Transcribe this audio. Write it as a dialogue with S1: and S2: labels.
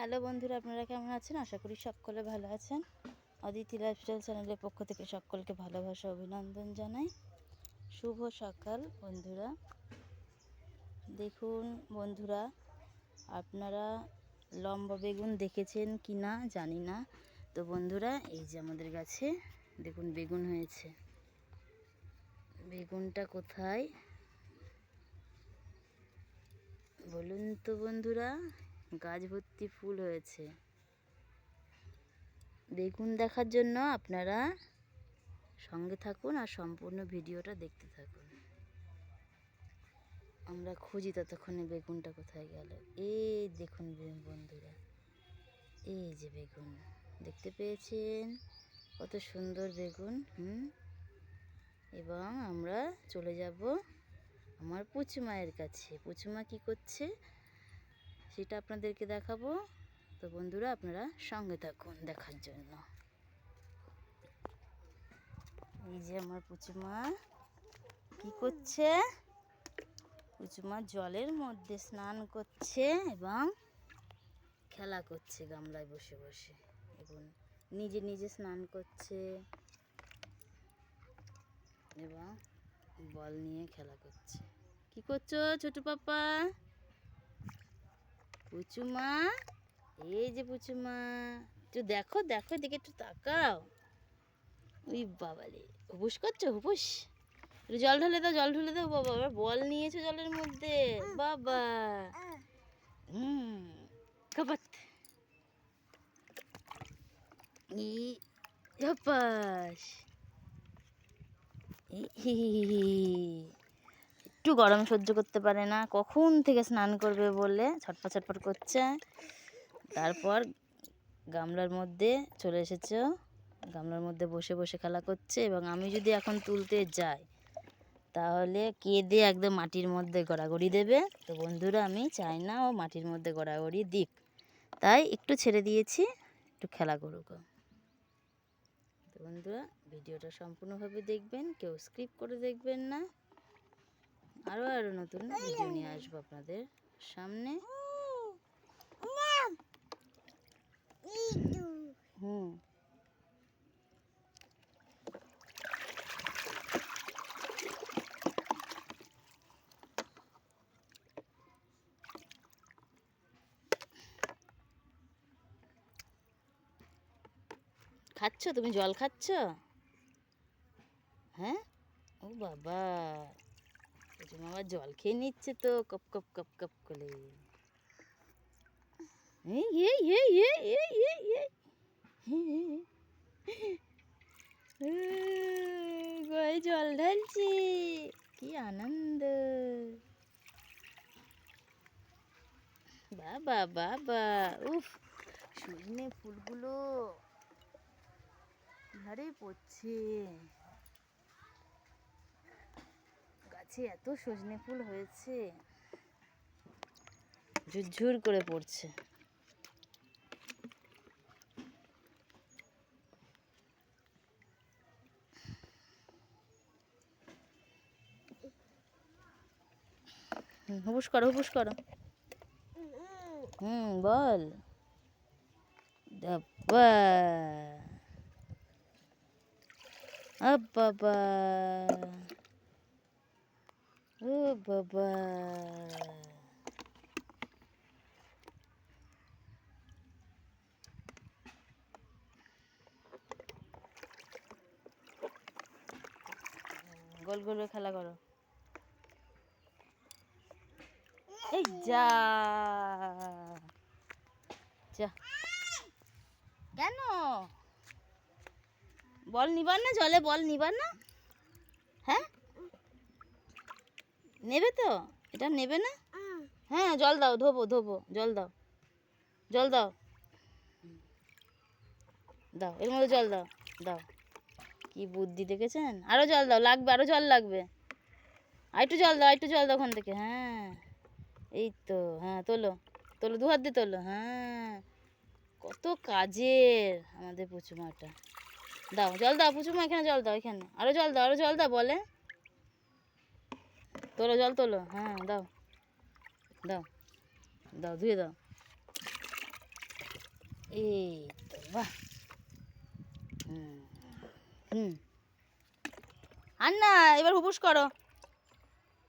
S1: Hello বন্ধুরা, আপনারা কেমন আছেন? আশা করি সকলে ভালো আছেন। অদিতি লাইফস্টাইল চ্যানেলের পক্ষ থেকে সকলকে ভালোবাসা, অভিনন্দন জানাই। শুভ সকাল বন্ধুরা। দেখুন বন্ধুরা, আপনারা লম্বা বেগুন দেখেছেন কি না জানি না। তো বন্ধুরা, এই যে আমাদের গাছে দেখুন বেগুন হয়েছে। বেগুনটা কোথায়? বলুন তো বন্ধুরা। গাছ ভর্তি ফুল হয়েছে। বেগুন দেখার জন্য আপনারা সঙ্গে থাকুন আর সম্পূর্ণ ভিডিওটা দেখতে থাকুন। আমরা খুঁজি ততক্ষণে বেগুনটা কোথায় গেল। এই দেখুন বন্ধুরা, এই যে বেগুন, দেখতে পেয়েছেন? কত সুন্দর বেগুন, হুম? এবং আমরা চলে যাব আমার পুচু মায়ের কাছে। পুচুমা কি করছে? সেটা আপনাদেরকে দেখাবো। তো বন্ধুরা, আপনারা সঙ্গে থাকুন দেখার জন্য। এই যে আমার পুচুমা, কি করছে? পুচুমা জলের মধ্যে স্নান করছে এবং খেলা করছে গামলায় বসে বসে এবং নিজে নিজে স্নান করছে এবং বল নিয়ে খেলা করছে। কি করছ ছোট পাপা? পুচুমা, এই যে পুচুমা, একটু দেখো দেখো, এদিকে একটু তাকাও। ওই বাবালে হুপুস করছ হুপুস জল ঢেলে দাও, জল ঢেলে দাও, বাবা এবার বল নিয়েছো জলের মধ্যে, বাবা। হুম কাপাত ই হপাস একটু গরম সহ্য করতে পারে না। কখন থেকে স্নান করবে বলে ছটপট ছটপট করছে। তারপর গামলার মধ্যে চলে এসেছে গামলার মধ্যে বসে বসে খেলা করছে এবং আমি যদি এখন তুলতে যাই, তাহলে কেঁদে একদম মাটির মধ্যে গড়াগড়ি দেবে। তো বন্ধুরা, আমি চাই না ও মাটির মধ্যে গড়াগড়ি দিক। তাই একটু ছেড়ে দিয়েছি, একটু খেলা করুক তো বন্ধুরা, ভিডিওটা সম্পূর্ণভাবে দেখবেন, কেউ স্ক্রিপ করে দেখবেন না। আরও আরও নতুন ভিডিও নিয়ে আসব আপনাদের সামনে। হুম। খাচ্ছ? তুমি জল খাচ্ছ? হ্যাঁ? ও বাবা। আবার জল খেয়ে নিচ্ছে তো, কপ কপ কপ কপ করে। জল ঢালছি, কি আনন্দ। বাবা বাবা, উফ সজনে ফুলগুলো হারে পড়ছে। গাছে এত সজনে ফুল হয়েছে। ঝুরঝুর করে পড়ছে। হুবুস করো হুবুস করো। হুম, বল। ডাব্বা আ বাবা গোল গোল খেলা করো। এই যা। যা। কেন? বল নিবার না? জলে বল নিবার না? হ্যাঁ? নেবে তো? এটা নেবে না? হ্যাঁ জল দাও ধোবো ধোবো জল দাও। জল দাও। দাও এর মধ্যে জল দাও দাও। কি বুদ্ধি দেখেছেন? আরও জল দাও লাগবে আরও জল লাগবে। আর একটু জল দাও একটু জল দাও ওখান থেকে হ্যাঁ। এই তো হ্যাঁ তোলো তোলো দু হাত দিয়ে তোলো হ্যাঁ। কত কাজের আমাদের পুচুমাটা। দাও জল দাও পুচুমা এখানে জল দাও এখানে। আরও জল দাও আরও জল দাও বলে। তোলো, জল তোলো। হ্যাঁ দাও। দাও। দাও, ধুয়ে দাও। এই তো, বাহ। হুম। হুম। আর না এবার হুবুস করো।